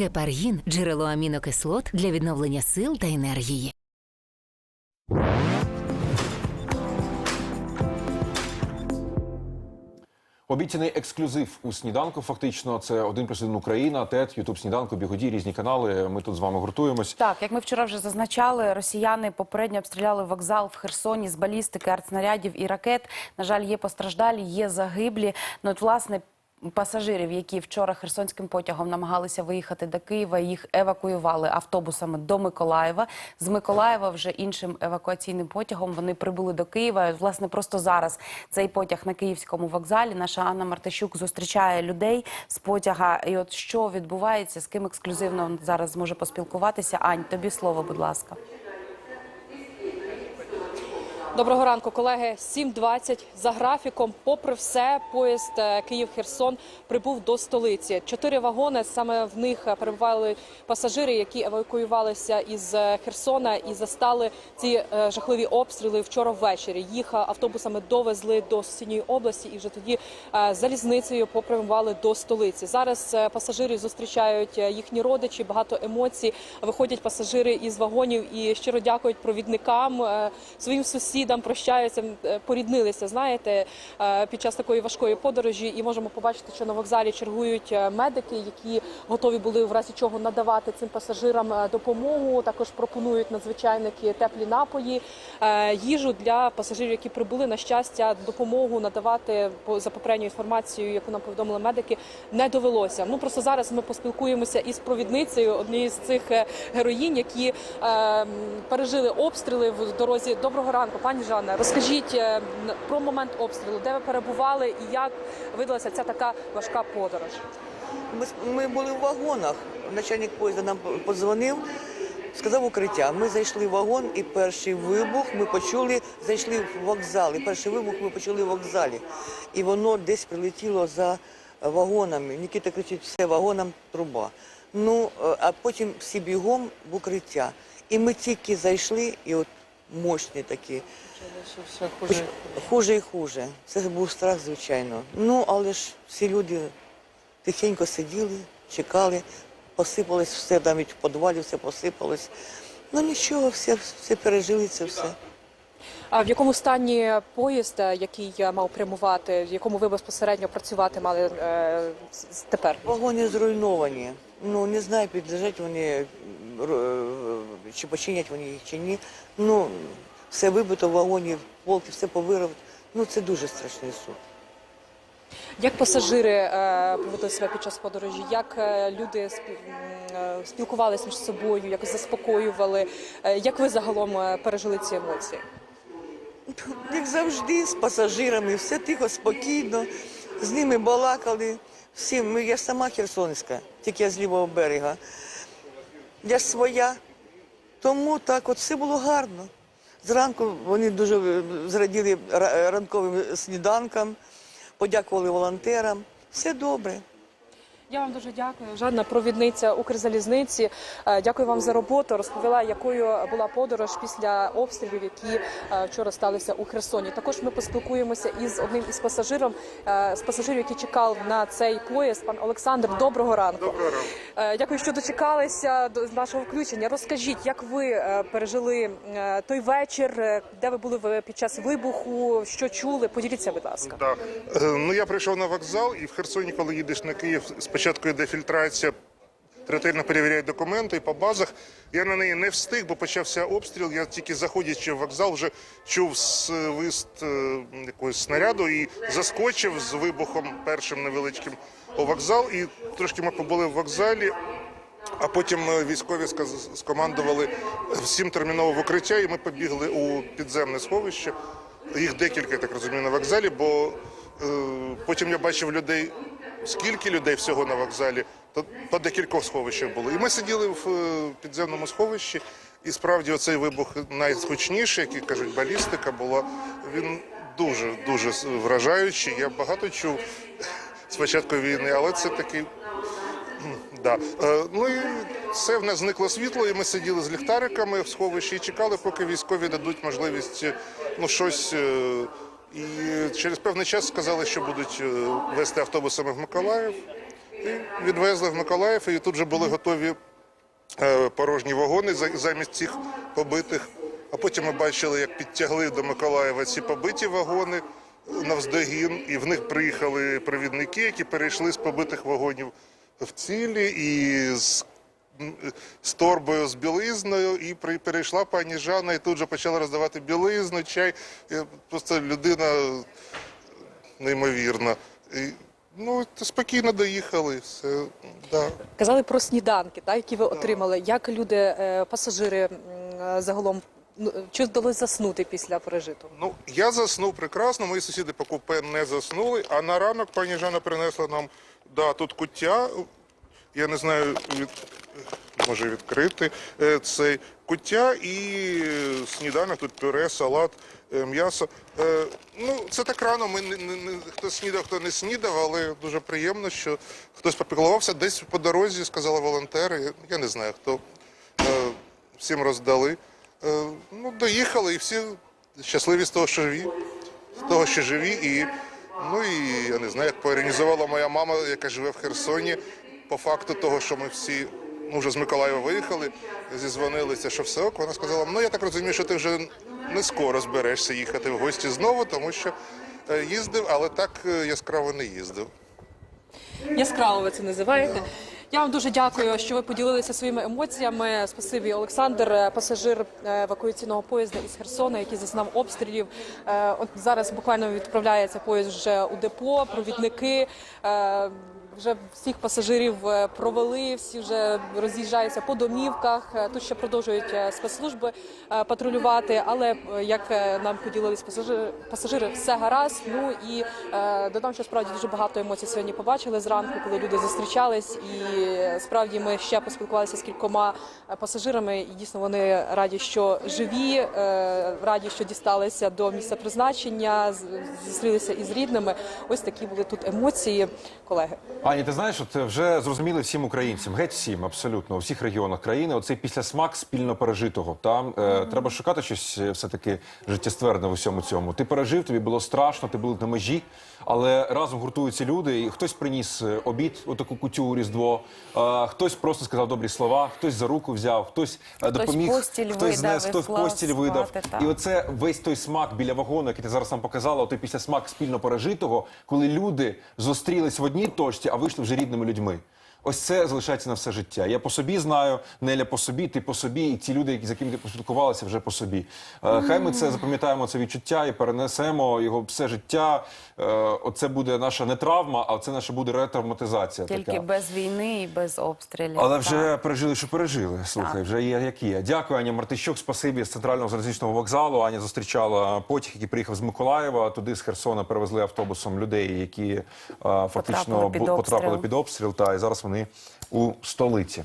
Гепаргін джерело амінокислот для відновлення сил та енергії. Обіцяний ексклюзив у сніданку. Фактично, це один плюс один Україна, ТЕТ, Ютуб сніданку, бігоді, різні канали. Ми тут з вами гуртуємось. Так, як ми вчора вже зазначали, росіяни попередньо обстріляли вокзал в Херсоні з балістики, артснарядів і ракет. На жаль, є постраждалі, є загиблі. Ну от власне. Пасажирів, які вчора херсонським потягом намагалися виїхати до Києва, їх евакуювали автобусами до Миколаєва. З Миколаєва вже іншим евакуаційним потягом вони прибули до Києва. Власне, просто зараз цей потяг на київському вокзалі. Наша Анна Мартищук зустрічає людей з потяга. І от що відбувається, з ким ексклюзивно зараз зможе поспілкуватися. Ань, тобі слово, будь ласка. Доброго ранку, колеги. 7.20 за графіком. Попри все, поїзд е, Київ-Херсон прибув до столиці. Чотири вагони. Саме в них е, перебували пасажири, які евакуювалися із е, Херсона і застали ці жахливі обстріли вчора ввечері. Їх автобусами довезли до сусідньої області і вже тоді залізницею попрямували до столиці. Зараз пасажири зустрічають їхні родичі. Багато емоцій. Виходять пасажири із вагонів і щиро дякують провідникам своїм сусідам. Прощаються, е, поріднилися. Знаєте, е, під час такої важкої подорожі, і можемо побачити, що на вокзалі чергують е, медики, які готові були в разі чого надавати цим пасажирам допомогу. Також пропонують надзвичайники теплі напої, їжу для пасажирів, які прибули на щастя, допомогу надавати за попередньою інформацією, яку нам повідомили медики, не довелося. Ну просто зараз ми поспілкуємося із провідницею однієї з цих героїнь, які пережили обстріли в дорозі. Доброго ранку, пані Жанна. Розкажіть е, про момент обстрілу, де ви перебували і як видалася ця така важка подорож. Ми, ми були в вагонах. Начальник поїзда нам подзвонив, сказав укриття. Ми зайшли в вагон, і перший вибух ми почули, зайшли в вокзал. І перший вибух ми почули в вокзалі. І воно десь прилетіло за вагонами. Нікіта кричить, все, вагонам труба. Ну, е, а потім всі бігом в укриття. І ми тільки зайшли, і от мощні такі. все Хуже і хуже. Це був страх, звичайно. Ну, але ж всі люди тихенько сиділи, чекали, посипалось все, навіть в підвалі все посипалось. Ну нічого, все, все пережили це все. А в якому стані поїзд, е, який е, мав прямувати, в якому ви безпосередньо працювати мали е, тепер? Вагони зруйновані. Ну не знаю, підлежать вони е, чи починять вони їх чи ні. Ну, все вибито в вагоні, полки, все повирвано. Ну це дуже страшний суд. Як пасажири е, поводили себе під час подорожі? Як е, люди спі- е, спілкувалися між собою, якось заспокоювали? Е, як ви загалом пережили ці емоції? Як завжди, з пасажирами, все тихо, спокійно, з ними балакали. Всі, я сама херсонська, тільки я з лівого берега. Я своя. Тому так от все було гарно. Зранку вони дуже е, зраділи ранковим сніданкам, подякували волонтерам. Все добре. Я вам дуже дякую. Жанна, провідниця Укрзалізниці. Е, Дякую вам за роботу. Розповіла, якою була подорож після обстрілів, які е, вчора сталися у Херсоні. Також ми поспілкуємося із одним із пасажиром, е, з пасажирів, який чекав на цей поїзд. Пан Олександр, доброго ранку. Доброго ранку. Дякую, що дочекалися до нашого включення. Розкажіть, як ви пережили той вечір, де ви були під час вибуху, що чули? Поділіться, будь ласка. Так. Ну я прийшов на вокзал, і в Херсоні, коли їдеш на Київ, спочатку йде фільтрація, ретельно перевіряють документи і по базах. Я на неї не встиг, бо почався обстріл. Я тільки заходячи в вокзал, вже чув свист е, якогось снаряду і заскочив з вибухом першим невеличким у вокзал. І трошки ми побули в вокзалі. А потім е, військові скомандували всім терміново в укриття, і ми побігли у підземне сховище. Їх декілька, я так розумію, на вокзалі, бо е, потім я бачив людей, скільки людей всього на вокзалі, то по декількох сховищах було. І ми сиділи в е, підземному сховищі, і справді оцей вибух найгучніший, який кажуть, балістика була. Він дуже дуже вражаючий. Я багато чув з початку війни, але це такий Да. Е, ну і все в нас зникло світло, і ми сиділи з ліхтариками в сховищі і чекали, поки військові дадуть можливість е, ну щось. Е, І через певний час сказали, що будуть е, вести автобусами в Миколаїв. І відвезли в Миколаїв, і тут вже були готові е, порожні вагони за- замість цих побитих. А потім ми бачили, як підтягли до Миколаєва ці побиті вагони навздогін, і в них приїхали провідники, які перейшли з побитих вагонів в цілі і з, з торбою з білизною. І перейшла пані Жанна, і тут же почала роздавати білизну, чай. Просто людина неймовірна. І, ну, спокійно доїхали. Все, да. Казали про сніданки, так, які ви отримали. Як люди, е, пасажири загалом ну, чи вдалося заснути після пережитого? Ну, я заснув прекрасно, мої сусіди по купе не заснули, а на ранок пані Жанна принесла нам да, тут куття. Я не знаю, від, може відкрити е, цей куття і е, сніданок, тут пюре, салат, е, м'ясо. Ну, це так рано. Ми не, не, не хто снідав, хто не снідав, але дуже приємно, що хтось попіклувався. Десь по дорозі сказали волонтери. Я не знаю хто. Всім роздали. Ну, доїхали і всі щасливі з того, що живі. З того, що живі. І, ну і я не знаю, як поорганізувала моя мама, яка живе в Херсоні, по факту того, що ми всі ну, вже з Миколаєва виїхали, зізвонилися, що все ок. Вона сказала, ну я так розумію, що ти вже не скоро зберешся їхати в гості знову, тому що е, їздив, але так е, яскраво не їздив. Яскраво ви це називаєте. Я вам дуже дякую, що ви поділилися своїми емоціями. Спасибі, Олександр, е, пасажир евакуаційного поїзда із Херсона, який зазнав обстрілів. От зараз буквально відправляється поїзд вже у депо. Провідники вже всіх пасажирів е, провели, всі вже роз'їжджаються по домівках. Е, Тут ще продовжують е, спецслужби патрулювати. Але як нам поділились пасажири, пасажири, все гаразд. Ну і додам, що справді дуже багато емоцій сьогодні побачили зранку, коли люди зустрічались. І справді ми ще поспілкувалися з кількома пасажирами, і дійсно вони раді, що живі, раді, що дісталися до місця призначення, зустрілися із рідними. Ось такі були тут емоції, колеги. Ані, ти знаєш, от вже зрозуміли всім українцям, геть всім, абсолютно, у всіх регіонах країни. Оцей післясмак спільно пережитого. Там е, треба шукати щось е, все-таки життєстверне в усьому цьому. Ти пережив, тобі було страшно, ти був на межі, але разом гуртуються люди, і хтось приніс е, обід, отаку кутю у Різдво, е, хтось просто сказав добрі слова, хтось за руку взяв, хтось, е, допоміг, постіль хтось видав знес, хтось постіль видав. спати. І оце весь той смак біля вагону, який ти зараз нам показала, той після смак спільно пережитого, коли люди зустрілись в одній точці, а вийшли вже рідними людьми. Ось це залишається на все життя. Я по собі знаю, Неля по собі, ти по собі, і ті люди, які з якими ти поспілкувалася, вже по собі. Е, Хай ми це запам'ятаємо це відчуття і перенесемо його все життя. Е, Оце буде наша не травма, а це наша буде ретравматизація. Тільки така. без війни і без обстрілів. Але Так. вже пережили, що пережили. Слухай, Так. вже є як є. Дякую, Аня Мартищук. Спасибі з центрального залізничного вокзалу. Аня зустрічала потяг, який приїхав з Миколаєва. Туди з Херсона перевезли автобусом людей, які а, фактично Потрапили під бу- потрапили обстріл. під обстріл. Та і зараз вони у столиці.